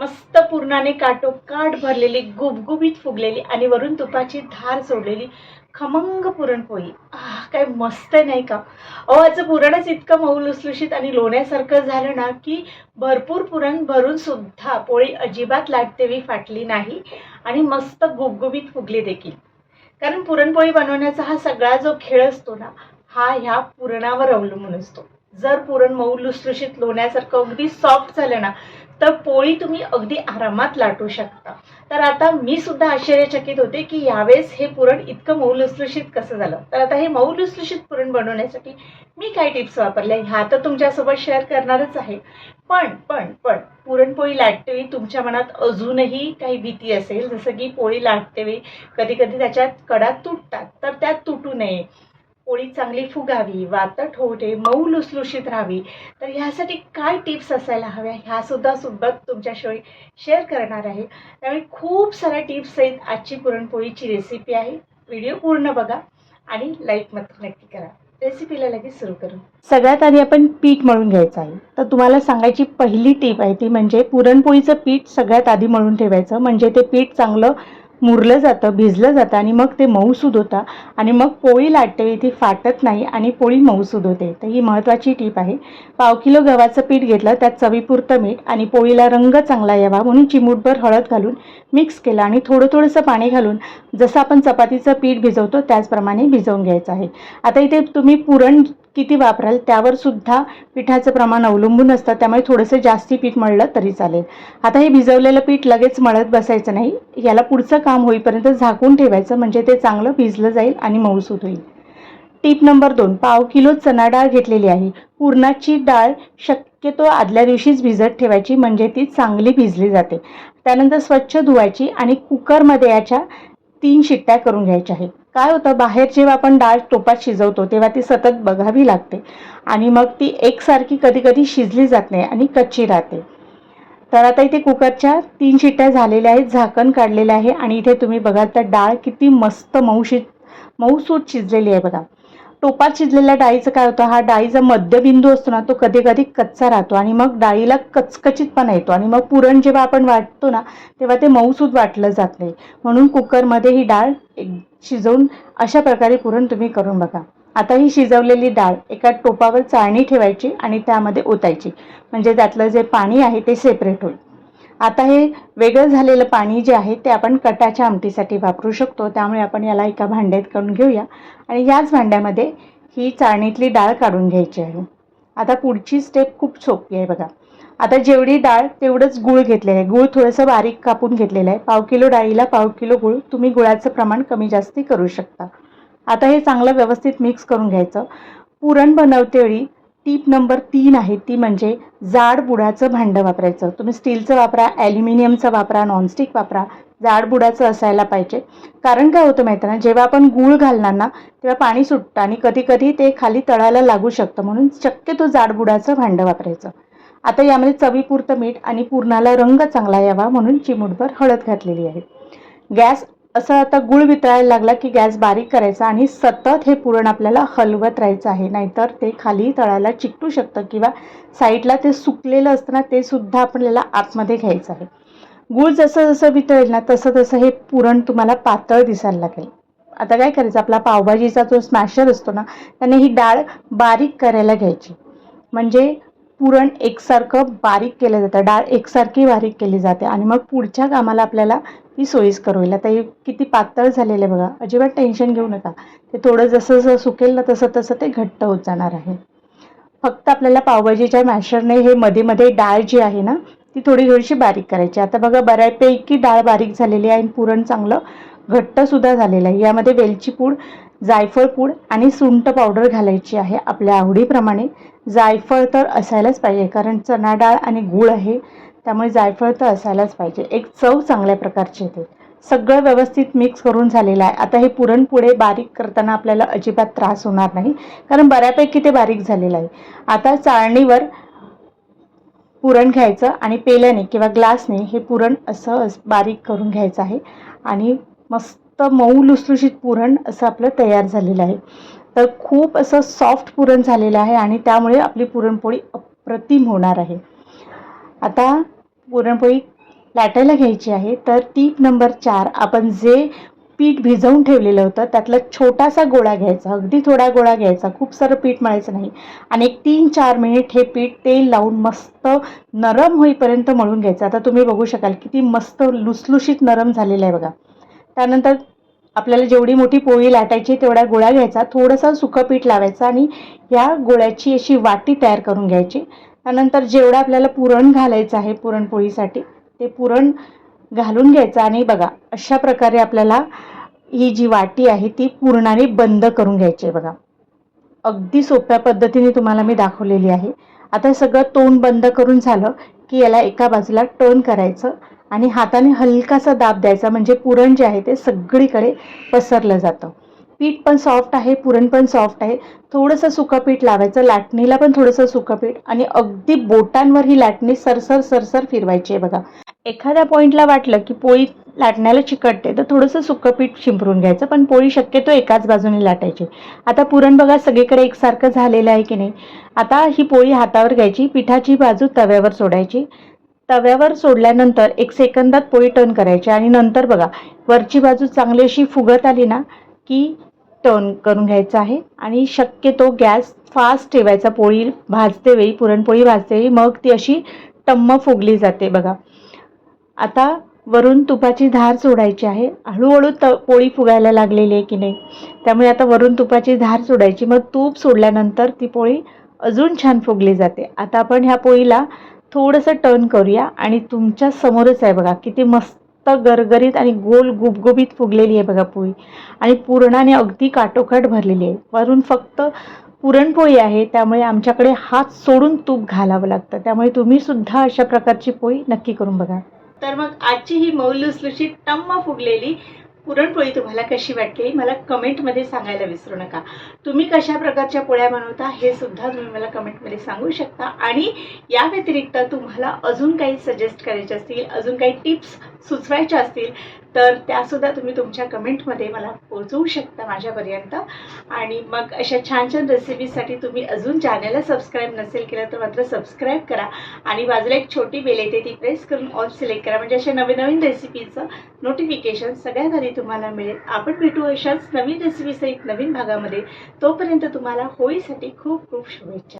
मस्त पूर्णाने काठोकाठ भरलेली गुबगुबीत फुगलेली आणि वरून तुपाची धार सोडलेली खमंग पुरणपोळी. आह काय मस्त आहे नाही का? अहो याचं पुरणच इतकं मऊ लुसलुशीत आणि लोण्यासारखं झालं ना की भरपूर पुरण भरून सुद्धा पोळी अजिबात लाटतेवी फाटली नाही आणि मस्त गुबगुबीत फुगली देखील. कारण पुरणपोळी बनवण्याचा हा सगळा जो खेळ असतो ना हा ह्या पुरणावर अवलंबून असतो. जर पुरण मऊ लुसलुशीत लोण्यासारखं अगदी सॉफ्ट झालं ना तर पोळी तुम्ही अगदी आरामात लाटू शकता. तर आता मी सुद्धा आश्चर्यचकित होते की यावेळेस हे पुरण इतकं मऊ लुसलुशीत कसं झालं? तर आता हे मऊ लुसलुशीत पुरण बनवण्यासाठी मी काय टिप्स वापरल्या ह्या तर तुमच्यासोबत शेअर करणारच आहे. पण पण पण पुरणपोळी लाटतेवेळी तुमच्या मनात अजूनही काही भीती असेल. जसं की पोळी लाटतेवेळी कधी कधी त्याच्यात कडा तुटतात. तर त्यात तुटू नये. पोळी चांगली फुगावी वातट होऊ नये मऊ लुसलुशीत राहावी. तर ह्यासाठी काय टिप्स असायला हव्या? ह्यासुद्धा सुद्धा तुमच्याशिवाय शेअर करणार आहे. त्यामुळे खूप साऱ्या टिप्स आहेत. आजची पुरणपोळीची रेसिपी आहे. व्हिडिओ पूर्ण बघा आणि लाईक मात्र नक्की करा. रेसिपीला लगेच सुरू करू. सगळ्यात आधी आपण पीठ मळून घ्यायचं आहे. तर तुम्हाला सांगायची पहिली टीप आहे ती म्हणजे पुरणपोळीचं पीठ सगळ्यात आधी मळून ठेवायचं. म्हणजे ते पीठ चांगलं मुरलं जातं भिजलं जातं आणि मग ते मऊसूद होतं आणि मग पोळी लाटते ती फाटत नाही आणि पोळी मऊसूद होते तर ही महत्त्वाची टीप आहे. पाव किलो गव्हाचं पीठ घेतलं त्यात चवीपुरतं मीठ आणि पोळीला रंग चांगला यावा म्हणून चिमूटभर हळद घालून मिक्स केलं आणि थोडं थोडंसं पाणी घालून जसं आपण चपातीचं पीठ भिजवतो त्याचप्रमाणे भिजवून घ्यायचं आहे. आता इथे तुम्ही पुरण किती वापराल त्यावर सुद्धा पिठाचं प्रमाण अवलंबून असतं. त्यामुळे थोडंसं जास्ती पीठ मळलं तरी चालेल. आता हे भिजवलेलं पीठ लगेच मळत बसायचं नाही. याला पुढचं काम होईपर्यंत झाकून ठेवायचं म्हणजे ते चांगलं भिजलं जाईल आणि मऊसूत होईल. टीप नंबर दोन पाव किलो चना डाळ घेतलेली आहे. पुरणाची डाळ शक्यतो आदल्या दिवशीच भिजत ठेवायची म्हणजे ती चांगली भिजली जाते. त्यानंतर स्वच्छ धुवायची आणि कुकरमध्ये याच्या तीन शिट्ट्या करून घ्यायच्या आहेत. काय होतं? बाहेर जेव्हा आपण डाळ टोपात शिजवतो तेव्हा ती सतत बघावी लागते. आणि मग ती एकसारखी कधी कधी शिजली जात नाही आणि कच्ची राहते. तर आता इथे कुकरच्या तीन शिट्ट्या झालेल्या आहेत झाकण काढलेलं आहे. आणि इथे तुम्ही बघाल तर डाळ किती मस्त मऊशी मऊसूत शिजलेली आहे बघा. टोपात शिजलेल्या डाळीचं काय होतं? हा डाळीचा मध्यबिंदू असतो ना तो कधी कधी कच्चा राहतो आणि मग डाळीला कचकचीतपणा येतो आणि मग पुरण जेव्हा आपण वाटतो ना तेव्हा ते मऊसूद वाटलं जात नाही. म्हणून कुकरमध्ये ही डाळ एक शिजवून अशा प्रकारे पुरण तुम्ही करून बघा. आता ही शिजवलेली डाळ एका टोपावर चाळणी ठेवायची आणि त्यामध्ये ओतायची. म्हणजे त्यातलं जे पाणी आहे ते सेपरेट होईल. आता हे वेगळं झालेलं पाणी जे आहे ते आपण कटाच्या आमटीसाठी वापरू शकतो. त्यामुळे आपण याला एका भांड्यात करून घेऊया. आणि याच भांड्यामध्ये ही चाळणीतली डाळ काढून घ्यायची आहे. आता पुढची स्टेप खूप सोपी आहे बघा. आता जेवढी डाळ तेवढंच गूळ घेतलेलं आहे. गूळ थोडंसं बारीक कापून घेतलेलं आहे. पाव किलो डाळीला पाव किलो गूळ तुम्ही गुळाचं प्रमाण कमी जास्ती करू शकता. आता हे चांगलं व्यवस्थित मिक्स करून घ्यायचं. पुरण बनवतेवेळी टीप नंबर तीन आहे ती म्हणजे जाड बुडाचं भांडं वापरायचं. तुम्ही स्टीलचं वापरा ॲल्युमिनियमचं वापरा नॉनस्टिक वापरा जाड बुडाचं असायला पाहिजे. कारण काय होतं माहिती ना जेव्हा आपण गूळ घालणार ना तेव्हा पाणी सुटतं आणि कधी कधी ते खाली तळायला लागू शकतं. म्हणून शक्यतो जाड बुडाचं भांडं वापरायचं. आता यामध्ये चवीपुरतं मीठ आणि पुरणाला रंग चांगला यावा म्हणून चिमूटभर हळद घातलेली आहे. गॅस असं आता गुळ वितळायला लागला की गॅस बारीक करायचा आणि सतत हे पुरण आपल्याला हलवत राहायचं आहे. नाहीतर ते खाली तळायला चिकटू शकतं किंवा साईडला ते सुकलेलं असतं ना ते सुद्धा आपल्याला आतमध्ये घ्यायचं आहे. गूळ जसं जसं वितळेल ना तसं तसं हे पुरण तुम्हाला पातळ दिसायला लागेल. आता काय करायचं आपला पावभाजीचा जो स्मॅशर असतो ना त्याने ही डाळ बारीक करायला घ्यायची. म्हणजे पुरण एकसारखं बारीक केलं जातं. डाळ एकसारखी बारीक केली जाते. आणि मग पुढच्या कामाला आपल्याला ती सोयीस्कर होईल आता हे किती पातळ झालेलं आहे बघा. अजिबात टेन्शन घेऊ नका. ते थोडं जसं जसं सुकेल ना तसं तसं ते घट्ट होत जाणार आहे. फक्त आपल्याला पावभाजीच्या मॅशरने हे मध्ये मध्ये डाळ जी आहे ना ती थोडी थोडीशी बारीक करायची. आता बघा बऱ्यापैकी डाळ बारीक झालेली आहे आणि पुरण चांगलं घट्टसुद्धा झालेलं आहे. यामध्ये वेलची पूड जायफळ पूड आणि सुंट पावडर घालायची आहे आपल्या आवडीप्रमाणे. जायफळ तर असायलाच पाहिजे कारण चणा डाळ आणि गूळ आहे त्यामुळे जायफळ तर असायलाच पाहिजे. एक चव चांगल्या प्रकारची येते. सगळं व्यवस्थित मिक्स करून झालेलं आहे. आता हे पुरण पुढे बारीक करताना आपल्याला अजिबात त्रास होणार नाही कारण बऱ्यापैकी ते बारीक झालेलं आहे. आता चाळणीवर पुरण घ्यायचं आणि पेल्याने किंवा ग्लासने हे पुरण असं बारीक करून घ्यायचं आहे. आणि मस्त मऊ लुसलुशीत पुरण असं आपलं तयार झालेलं आहे. तर खूप असं सॉफ्ट पुरण झालेलं आहे आणि त्यामुळे आपली पुरणपोळी अप्रतिम होणार आहे. आता पुरणपोळी लाटायला घ्यायची आहे तर टीप नंबर चार आपण जे पीठ भिजवून ठेवलेलं होतं त्यातला छोटासा गोळा घ्यायचा अगदी थोडा गोळा घ्यायचा खूप सारं पीठ मळायचं नाही. आणि एक तीन चार मिनिट हे पीठ तेल लावून मस्त नरम होईपर्यंत मळून घ्यायचं. आता तुम्ही बघू शकाल किती मस्त लुसलुशीत नरम झालेलं आहे बघा. त्यानंतर आपल्याला जेवढी मोठी पोळी लाटायची तेवढा गोळा घ्यायचा थोडंसं सुकं पीठ लावायचं आणि या गोळ्याची अशी वाटी तयार करून घ्यायची. त्यानंतर जेवढं आपल्याला पुरण घालायचं आहे पुरणपोळीसाठी ते पुरण घालून घ्यायचं आणि बघा अशा प्रकारे आपल्याला ही जी वाटी आहे ती पूर्णाने बंद करून घ्यायची आहे बघा. अगदी सोप्या पद्धतीने तुम्हाला मी दाखवलेली आहे. आता सगळं तोंड बंद करून झालं की याला एका बाजूला टर्न करायचं. आणि हाताने हलकासा दाब द्यायचा म्हणजे पुरण जे आहे ते सगळीकडे पसरलं जातं. पीठ पण सॉफ्ट आहे पुरण पण सॉफ्ट आहे. थोडंसं सुकं पीठ लावायचं लाटणीला पण थोडंसं सुकं पीठ आणि अगदी बोटांवर ही लाटणी सरसर सरसर फिरवायची आहे बघा. एखाद्या पॉईंटला वाटलं की पोळी लाटण्याला चिकटते तर थोडंसं सुकं पीठ शिंपरून घ्यायचं पण पोळी शक्यतो एकाच बाजूने लाटायची. आता पुरण बघा सगळीकडे एकसारखं झालेलं आहे की नाही? आता ही पोळी हातावर घ्यायची पिठाची बाजू तव्यावर सोडायची. तव्यावर सोडल्यानंतर एक सेकंदात पोळी टर्न करायची. आणि नंतर बघा वरची बाजू चांगली अशी फुगत आली ना की टर्न करून घ्यायचं आहे. आणि शक्यतो गॅस फास्ट ठेवायचा पोळी भाजते वेळी पुरणपोळी भाजते वेळी मग ती अशी टम्म फुगली जाते बघा. आता वरून तुपाची धार सोडायची आहे. हळूहळू त पोळी फुगायला लागलेली आहे की नाही? त्यामुळे आता वरून तुपाची धार सोडायची. मग तूप सोडल्यानंतर ती पोळी अजून छान फुगली जाते. आता आपण ह्या पोळीला थोडंसं टर्न करूया आणि तुमच्या समोरच आहे बघा किती मस्त गरगरीत आणि गोल गुबगुबीत फुगलेली आहे बघा पोळी. आणि पूर्णाने अगदी काटोकाट भरलेली आहे. वरून फक्त पुरणपोळी आहे त्यामुळे आमच्याकडे हात सोडून तूप घालावं लागतं. त्यामुळे तुम्हीसुद्धा अशा प्रकारची पोळी नक्की करून बघा. तर मग आजची ही मौलुसलुशीत टम्म फुगलेली पुरणपोळी तुम्हाला कशी वाटली मला कमेंटमध्ये सांगायला विसरू नका. तुम्ही कशा प्रकारच्या पोळ्या बनवता हे सुद्धा तुम्ही मला कमेंटमध्ये सांगू शकता. आणि या व्यतिरिक्त तुम्हाला अजून काही सजेस्ट करायचे असतील अजून काही टिप्स सुचवायच्या असतील तर त्यासुद्धा तुम्ही तुमच्या कमेंटमध्ये मला पोहोचवू शकता माझ्यापर्यंत. आणि मग अशा छान छान रेसिपीसाठी तुम्ही अजून चॅनलला सबस्क्राईब नसेल केलं तर मात्र सबस्क्राईब करा. आणि बाजूला एक छोटी बेल येते ती प्रेस करून ऑल सिलेक्ट करा. म्हणजे अशा नवीन नवीन रेसिपीचं नोटिफिकेशन सगळ्यात आधी तुम्हाला मिळेल. आपण भेटू अशाच नवीन रेसिपीसहित नवीन भागामध्ये. तोपर्यंत तुम्हाला होळीसाठी खूप खूप शुभेच्छा.